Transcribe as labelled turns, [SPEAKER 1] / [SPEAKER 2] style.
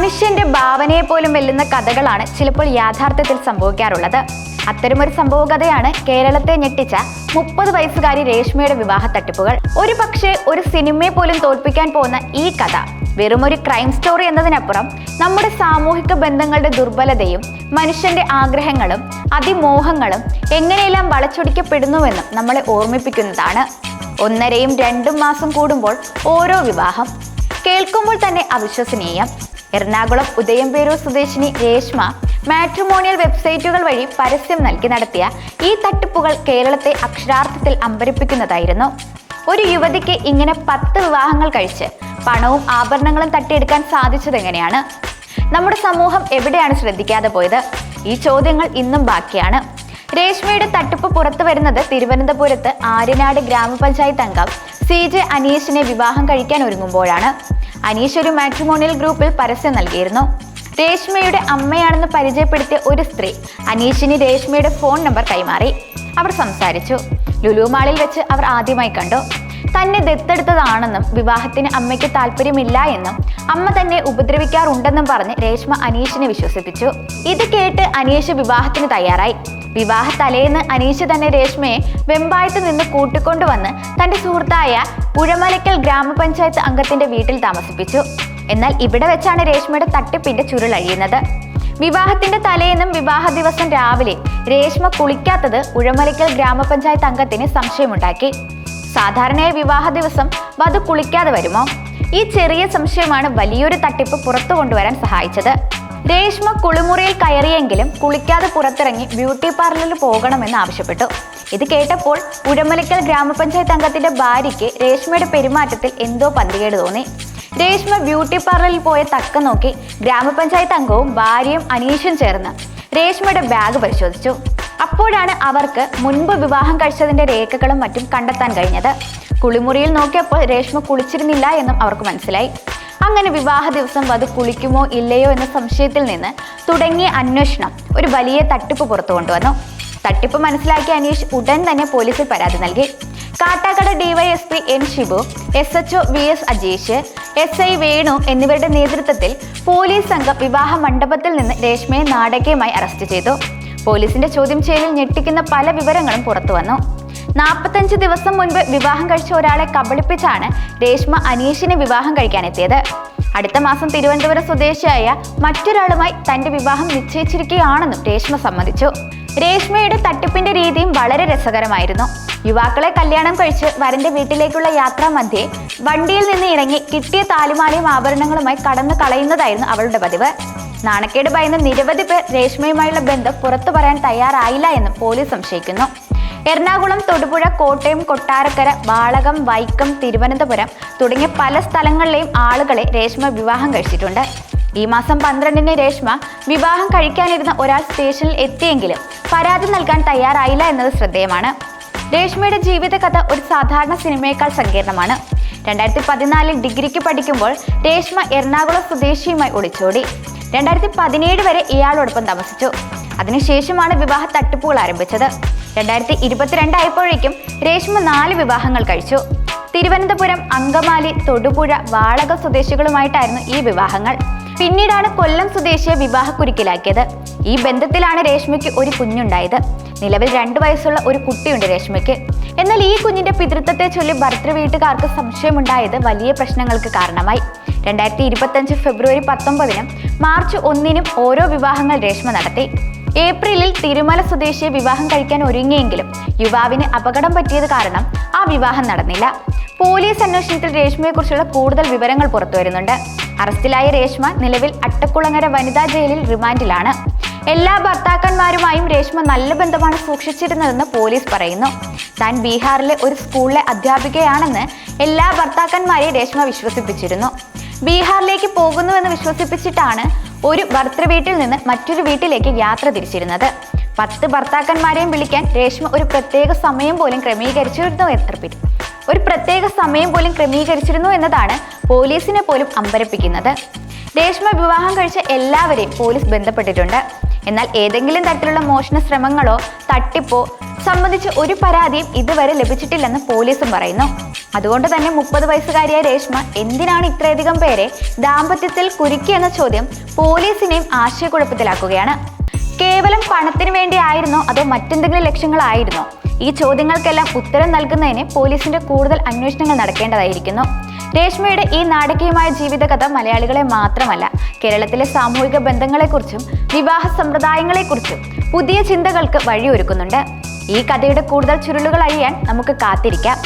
[SPEAKER 1] മനുഷ്യന്റെ ഭാവനയെ പോലും വെല്ലുന്ന കഥകളാണ് ചിലപ്പോൾ യാഥാർത്ഥ്യത്തിൽ സംഭവിക്കാറുള്ളത്. അത്തരമൊരു സംഭവ കഥയാണ് കേരളത്തെ ഞെട്ടിച്ച മുപ്പത് വയസ്സുകാരി രേഷ്മയുടെ വിവാഹ തട്ടിപ്പുകൾ ഒരു പക്ഷേ ഒരു സിനിമയെ പോലും തോൽപ്പിക്കാൻ പോകുന്ന ഈ കഥ വെറുമൊരു ക്രൈം സ്റ്റോറി എന്നതിനപ്പുറം നമ്മുടെ സാമൂഹിക ബന്ധങ്ങളുടെ ദുർബലതയും മനുഷ്യന്റെ ആഗ്രഹങ്ങളും അതിമോഹങ്ങളും എങ്ങനെയെല്ലാം വളച്ചൊടിക്കപ്പെടുന്നുവെന്നും നമ്മളെ ഓർമ്മിപ്പിക്കുന്നതാണ്. ഒന്നരയും രണ്ടും മാസം കൂടുമ്പോൾ ഓരോ വിവാഹം കേൾക്കുമ്പോൾ തന്നെ അവിശ്വസനീയം. എറണാകുളം ഉദയംപേരൂർ സ്വദേശിനി രേഷ്മ മാട്രിമോണിയൽ വെബ്സൈറ്റുകൾ വഴി പരസ്യം നൽകി നടത്തിയ ഈ തട്ടിപ്പുകൾ കേരളത്തെ അക്ഷരാർത്ഥത്തിൽ അമ്പരിപ്പിക്കുന്നതായിരുന്നു. ഒരു യുവതിക്ക് ഇങ്ങനെ പത്ത് വിവാഹങ്ങൾ കഴിച്ച് പണവും ആഭരണങ്ങളും തട്ടിയെടുക്കാൻ സാധിച്ചത് എങ്ങനെയാണ്? നമ്മുടെ സമൂഹം എവിടെയാണ് ശ്രദ്ധിക്കാതെ പോയത്? ഈ ചോദ്യങ്ങൾ ഇന്നും ബാക്കിയാണ്. രേഷ്മയുടെ തട്ടിപ്പ് പുറത്തു വരുന്നത് തിരുവനന്തപുരത്ത് ആര്യനാട് ഗ്രാമപഞ്ചായത്ത് അംഗം സി ജെ അനീഷിനെ വിവാഹം കഴിക്കാൻ ഒരുങ്ങുമ്പോഴാണ്. അനീഷ് ഒരു മാട്രിമോണിയൽ ഗ്രൂപ്പിൽ പരസ്യം നൽകിയിരുന്നു. രേഷ്മയുടെ അമ്മയാണെന്ന് പരിചയപ്പെടുത്തിയ ഒരു സ്ത്രീ അനീഷിന് രേഷ്മയുടെ ഫോൺ നമ്പർ കൈമാറി. അവർ സംസാരിച്ചു. ലുലു മാളിൽ വെച്ച് അവർ ആദ്യമായി കണ്ടു. തന്നെ ദത്തെടുത്തതാണെന്നും വിവാഹത്തിന് അമ്മയ്ക്ക് താല്പര്യമില്ല എന്നും അമ്മ തന്നെ ഉപദ്രവിക്കാറുണ്ടെന്നും പറഞ്ഞ് രേഷ്മ അനീഷിനെ വിശ്വസിപ്പിച്ചു. ഇത് കേട്ട് അനീഷ് വിവാഹത്തിന് തയ്യാറായി. വിവാഹ തലേന്ന് അനീഷ് തന്നെ രേഷ്മയെ വെമ്പായത്ത് നിന്ന് കൂട്ടിക്കൊണ്ടുവന്ന് തന്റെ സുഹൃത്തായ ഉഴമലക്കൽ ഗ്രാമപഞ്ചായത്ത് അംഗത്തിന്റെ വീട്ടിൽ താമസിപ്പിച്ചു. എന്നാൽ ഇവിടെ വെച്ചാണ് രേഷ്മയുടെ തട്ടിപ്പിന്റെ ചുരുളഴിയുന്നത് വിവാഹത്തിന്റെ തലേന്നും വിവാഹ ദിവസം രാവിലെ രേഷ്മ കുളിക്കാത്തത് ഉഴമലക്കൽ ഗ്രാമപഞ്ചായത്ത് അംഗത്തിന് സംശയമുണ്ടാക്കി. സാധാരണയായി വിവാഹ ദിവസം വധു കുളിക്കാതെ വരുമോ? ഈ ചെറിയ സംശയമാണ് വലിയൊരു തട്ടിപ്പ് പുറത്തു കൊണ്ടുവരാൻ സഹായിച്ചത്. രേഷ്മ കുളിമുറിയിൽ കയറിയെങ്കിലും കുളിക്കാതെ പുറത്തിറങ്ങി ബ്യൂട്ടി പാർലറിൽ പോകണമെന്ന് ആവശ്യപ്പെട്ടു. ഇത് കേട്ടപ്പോൾ ഉഴമലക്കൽ ഗ്രാമപഞ്ചായത്ത് അംഗത്തിന്റെ ഭാര്യയ്ക്ക് രേഷ്മയുടെ പെരുമാറ്റത്തിൽ എന്തോ പന്തികേട് തോന്നി. രേഷ്മ ബ്യൂട്ടി പാർലറിൽ പോയ തക്ക നോക്കി ഗ്രാമപഞ്ചായത്ത് അംഗവും ഭാര്യയും അനീഷും ചേർന്ന് രേഷ്മയുടെ ബാഗ് പരിശോധിച്ചു. അപ്പോഴാണ് അവർക്ക് മുൻപ് വിവാഹം കഴിച്ചതിന്റെ രേഖകളും മറ്റും കണ്ടെത്താൻ കഴിഞ്ഞത്. കുളിമുറിയിൽ നോക്കിയപ്പോൾ രേഷ്മ കുളിച്ചിരുന്നില്ല എന്നും അവർക്ക് മനസ്സിലായി. അങ്ങനെ വിവാഹ ദിവസം വധു കുളിക്കുമോ ഇല്ലയോ എന്ന സംശയത്തിൽ നിന്ന് തുടങ്ങിയ അന്വേഷണം ഒരു വലിയ തട്ടിപ്പ് പുറത്തു കൊണ്ടുവന്നു. തട്ടിപ്പ് മനസ്സിലാക്കിയ അനീഷ് ഉടൻ തന്നെ പോലീസിൽ പരാതി നൽകി. Kattakada DYSP N Shibu S HO V S Ajeesh S I Venu എന്നിവരുടെ നേതൃത്വത്തിൽ പോലീസ് സംഘം വിവാഹ മണ്ഡപത്തിൽ നിന്ന് രേഷ്മയെ നാടകീയമായി അറസ്റ്റ് ചെയ്തു. പോലീസിന്റെ ചോദ്യം ചെയ്യലിൽ ഞെട്ടിക്കുന്ന പല വിവരങ്ങളും പുറത്തുവന്നു നാൽപ്പത്തഞ്ച് ദിവസം മുൻപ് വിവാഹം കഴിച്ച ഒരാളെ കബളിപ്പിച്ചാണ് രേഷ്മ അനീഷിനെ വിവാഹം കഴിക്കാനെത്തിയത്. അടുത്ത മാസം തിരുവനന്തപുരം സ്വദേശിയായ മറ്റൊരാളുമായി തന്റെ വിവാഹം നിശ്ചയിച്ചിരിക്കുകയാണെന്നും രേഷ്മ സമ്മതിച്ചു. രേഷ്മയുടെ തട്ടിപ്പിന്റെ രീതിയും വളരെ രസകരമായിരുന്നു. യുവാക്കളെ കല്യാണം കഴിച്ച് വരന്റെ വീട്ടിലേക്കുള്ള യാത്രാ മധ്യേ വണ്ടിയിൽ നിന്ന് ഇറങ്ങി കിട്ടിയ താലിമാലയും ആഭരണങ്ങളുമായി കടന്നു കളയുന്നതായിരുന്നു അവളുടെ പതിവ്. നാണക്കേട് ഭയന്ന് നിരവധി പേർ രേഷ്മയുമായുള്ള ബന്ധം പുറത്തു പറയാൻ തയ്യാറായില്ല എന്ന് പോലീസ് സംശയിക്കുന്നു. എറണാകുളം തൊടുപുഴ കോട്ടയം കൊട്ടാരക്കര വാളകം വൈക്കം തിരുവനന്തപുരം തുടങ്ങിയ പല സ്ഥലങ്ങളിലെയും ആളുകളെ രേഷ്മ വിവാഹം കഴിച്ചിട്ടുണ്ട്. ഈ മാസം പന്ത്രണ്ടിന് രേഷ്മ വിവാഹം കഴിക്കാനിരുന്ന ഒരാൾ സ്റ്റേഷനിൽ എത്തിയെങ്കിലും പരാതി നൽകാൻ തയ്യാറായില്ല എന്നത് ശ്രദ്ധേയമാണ്. രേഷ്മയുടെ ജീവിതകഥ ഒരു സാധാരണ സിനിമയേക്കാൾ സങ്കീർണമാണ്. രണ്ടായിരത്തി പതിനാലിൽ ഡിഗ്രിക്ക് പഠിക്കുമ്പോൾ രേഷ്മ എറണാകുളം സ്വദേശിയുമായി ഒളിച്ചോടി. രണ്ടായിരത്തി പതിനേഴ് വരെ ഇയാളോടൊപ്പം താമസിച്ചു. അതിനുശേഷമാണ് വിവാഹ തട്ടിപ്പുകൾ ആരംഭിച്ചത്. രണ്ടായിരത്തി ഇരുപത്തിരണ്ടായപ്പോഴേക്കും രേഷ്മ നാല് വിവാഹങ്ങൾ കഴിച്ചു. തിരുവനന്തപുരം അങ്കമാലി തൊടുപുഴ വാളക സ്വദേശികളുമായിട്ടായിരുന്നു ഈ വിവാഹങ്ങൾ. പിന്നീടാണ് കൊല്ലം സ്വദേശിയെ വിവാഹക്കുരുക്കിലാക്കിയത്. ഈ ബന്ധത്തിലാണ് രേഷ്മയ്ക്ക് ഒരു കുഞ്ഞുണ്ടായത്. നിലവിൽ രണ്ടു വയസ്സുള്ള ഒരു കുട്ടിയുണ്ട് രേഷ്മയ്ക്ക്. എന്നാൽ ഈ കുഞ്ഞിന്റെ പിതൃത്വത്തെ ചൊല്ലി ഭർത്തൃ വീട്ടുകാർക്ക് സംശയമുണ്ടായത് വലിയ പ്രശ്നങ്ങൾക്ക് കാരണമായി. രണ്ടായിരത്തി ഇരുപത്തഞ്ച് ഫെബ്രുവരി പത്തൊമ്പതിനും മാർച്ച് ഒന്നിനും ഓരോ വിവാഹങ്ങൾ രേഷ്മ നടത്തി. ഏപ്രിലിൽ തിരുമല സ്വദേശിയെ വിവാഹം കഴിക്കാൻ ഒരുങ്ങിയെങ്കിലും യുവാവിന് അപകടം പറ്റിയത് കാരണം ആ വിവാഹം നടന്നില്ല. പോലീസ് അന്വേഷണത്തിൽ രേഷ്മയെക്കുറിച്ചുള്ള കൂടുതൽ വിവരങ്ങൾ പുറത്തുവരുന്നുണ്ട് അറസ്റ്റിലായ രേഷ്മ നിലവിൽ അട്ടക്കുളങ്ങര വനിതാ ജയിലിൽ റിമാൻഡിലാണ്. എല്ലാ ഭർത്താക്കന്മാരുമായും രേഷ്മ നല്ല ബന്ധമാണ് സൂക്ഷിച്ചിരുന്നതെന്ന് പോലീസ് പറയുന്നു. താൻ ബീഹാറിലെ ഒരു സ്കൂളിലെ അധ്യാപികയാണെന്ന് എല്ലാ ഭർത്താക്കന്മാരെയും രേഷ്മ വിശ്വസിപ്പിച്ചിരുന്നു. ബീഹാറിലേക്ക് പോകുന്നുവെന്ന് വിശ്വസിപ്പിച്ചിട്ടാണ് ഒരു ഭർത്തൃ വീട്ടിൽ നിന്ന് മറ്റൊരു വീട്ടിലേക്ക് യാത്ര തിരിച്ചിരുന്നത്. പത്ത് ഭർത്താക്കന്മാരെയും വിളിക്കാൻ രേഷ്മ ഒരു പ്രത്യേക സമയം പോലും ക്രമീകരിച്ചിരുന്നു എന്ന് ഒരു പ്രത്യേക സമയം പോലും ക്രമീകരിച്ചിരുന്നു എന്നതാണ് പോലീസിനെ പോലും അമ്പരപ്പിക്കുന്നത്. രേഷ്മ വിവാഹം കഴിച്ച എല്ലാവരെയും പോലീസ് ബന്ധപ്പെട്ടിട്ടുണ്ട്. എന്നാൽ ഏതെങ്കിലും തരത്തിലുള്ള മോഷണ ശ്രമങ്ങളോ തട്ടിപ്പോ സംബന്ധിച്ച് ഒരു പരാതിയും ഇതുവരെ ലഭിച്ചിട്ടില്ലെന്ന് പോലീസും പറയുന്നു. അതുകൊണ്ട് തന്നെ മുപ്പത് വയസ്സുകാരിയായ രേഷ്മ എന്തിനാണ് ഇത്രയധികം പേരെ ദാമ്പത്യത്തിൽ കുരുക്കിയെന്ന ചോദ്യം പോലീസിനെയും ആശയക്കുഴപ്പത്തിലാക്കുകയാണ്. കേവലം പണത്തിന് വേണ്ടിയായിരുന്നോ അതോ മറ്റെന്തെങ്കിലും ലക്ഷ്യങ്ങളായിരുന്നോ? ഈ ചോദ്യങ്ങൾക്കെല്ലാം ഉത്തരം നൽകുന്നതിന് പോലീസിന്റെ കൂടുതൽ അന്വേഷണങ്ങൾ നടക്കേണ്ടതായിരിക്കുന്നു. രേഷ്മയുടെ ഈ നാടകീയമായ ജീവിതകഥ മലയാളികളെ മാത്രമല്ല കേരളത്തിലെ സാമൂഹിക ബന്ധങ്ങളെക്കുറിച്ചും വിവാഹ സമ്പ്രദായങ്ങളെക്കുറിച്ചും പുതിയ ചിന്തകൾക്ക് വഴിയൊരുക്കുന്നുണ്ട്. ഈ കഥയുടെ കൂടുതൽ ചുരുളുകൾ അഴിയാൻ നമുക്ക് കാത്തിരിക്കാം.